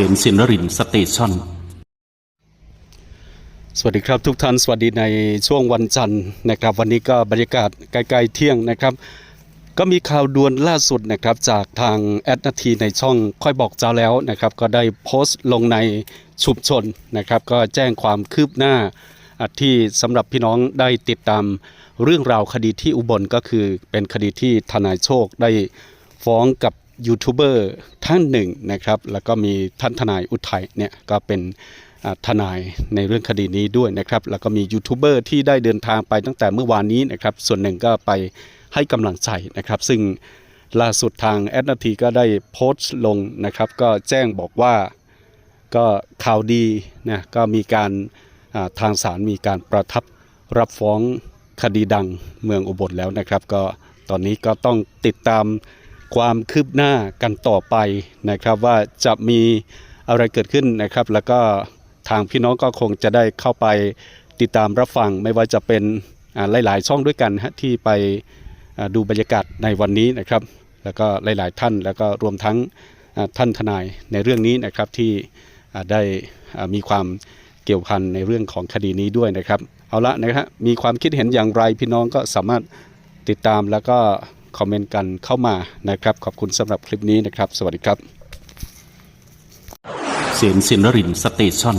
สียนสินรินสเตชันสวัสดีครับทุกท่าน สวัสดีในช่วงวันจันทร์นะครับ วันนี้ก็บรรยากาศใกล้ๆเที่ยงนะครับ ก็มีข่าวด่วนล่าสุดนะครับจากทางแอดนาทีในช่องค่อยบอกเจ้าแล้วนะครับ ก็ได้โพสต์ลงในชุมชนนะครับ ก็แจ้งความคืบหน้าที่สำหรับพี่น้องได้ติดตามเรื่องราวคดีที่อุบลก็คือเป็นคดีที่ทนายโชคได้ฟ้องกับ ยูทูบเบอร์ท่านหนึ่งนะครับ แล้วก็มีท่านทนายอุทัยเนี่ยก็เป็นทนายในเรื่องคดีนี้ด้วยนะครับ แล้วก็มียูทูบเบอร์ที่ได้เดินทางไปตั้งแต่เมื่อวานนี้นะครับ ส่วนหนึ่งก็ไปให้กำลังใจนะครับ ซึ่งล่าสุดทางแอดนาทีก็ได้โพสต์ลงนะครับ ก็แจ้งบอกว่าก็ข่าวดีนะก็มีการทางศาลมีการประทับรับฟ้องคดีดังเมืองอุบลแล้วนะครับ ก็ตอนนี้ก็ต้องติดตาม ความคืบหน้ากันต่อไปนะครับว่าจะมีอะไรเกิดขึ้นนะครับ แล้วก็ทางพี่น้องก็คงจะได้เข้าไปติดตามรับฟังไม่ว่าจะเป็นหลาย ๆ ช่องด้วยกันฮะที่ไปดูบรรยากาศในวันนี้นะครับ แล้วก็หลาย ๆ ท่านแล้วก็รวมทั้งท่านทนายในเรื่องนี้นะครับที่ได้มีความเกี่ยวพันในเรื่องของคดีนี้ด้วยนะครับ เอาละนะฮะมีความคิดเห็นอย่างไรพี่น้องก็สามารถติดตามแล้วก็ คอมเมนต์กันเข้ามานะครับ ขอบคุณสำหรับคลิปนี้นะครับ สวัสดีครับ เสียงสินรินสเตชัน